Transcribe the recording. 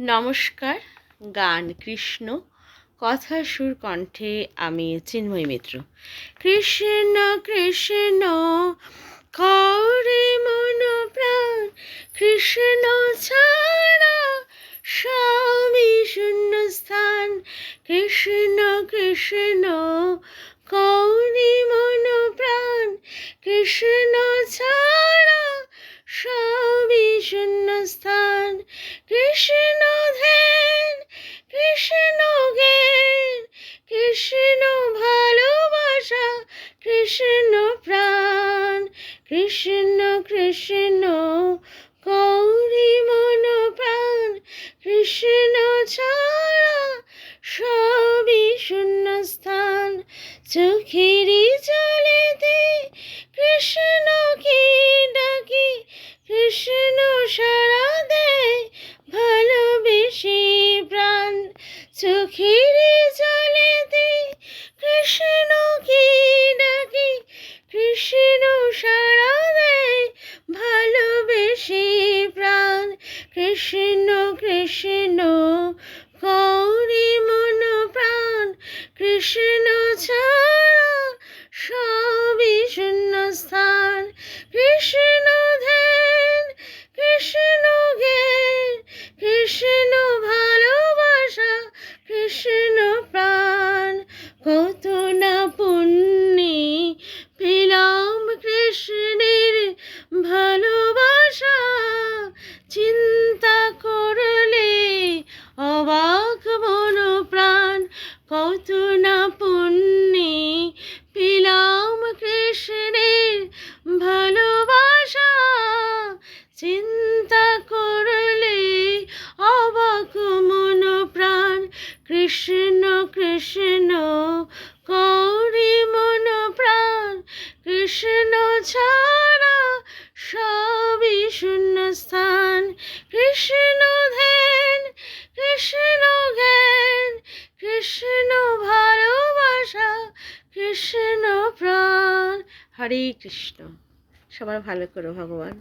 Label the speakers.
Speaker 1: নমস্কার, গান কৃষ্ণ, কথা সুর কণ্ঠে আমি চিন্ময় মিত্র। কৃষ্ণ কৃষ্ণ কৌরে মন প্রাণ, কৃষ্ণ ছাড়া স্বামী শূন্য স্থান। কৃষ্ণ কৃষ্ণ কৌরে মন প্রাণ, কৃষ্ণ ছাড়া স্বামী শূন্য স্থান। কৃষ্ণ কৃষ্ণ প্রাণ কৃষ্ণ কৃষ্ণ গৌরী মন প্রাণ কৃষ্ণ ছাড়া সবই শূন্য স্থান চোখেরই কৃষ্ণ সারা ভালোবেসে প্রাণ। কৃষ্ণ কৃষ্ণ কৌরী মন প্রাণ। কৃষ্ণ কৃষ্ণ কৌরি মন প্রাণ, কৃষ্ণ ছাড়া সবই শূন্য স্থান। কৃষ্ণ ধ্যান, কৃষ্ণ জ্ঞান, কৃষ্ণ ভালোবাসা, কৃষ্ণ প্রাণ। হরে কৃষ্ণ। সবার ভালো করো ভগবান।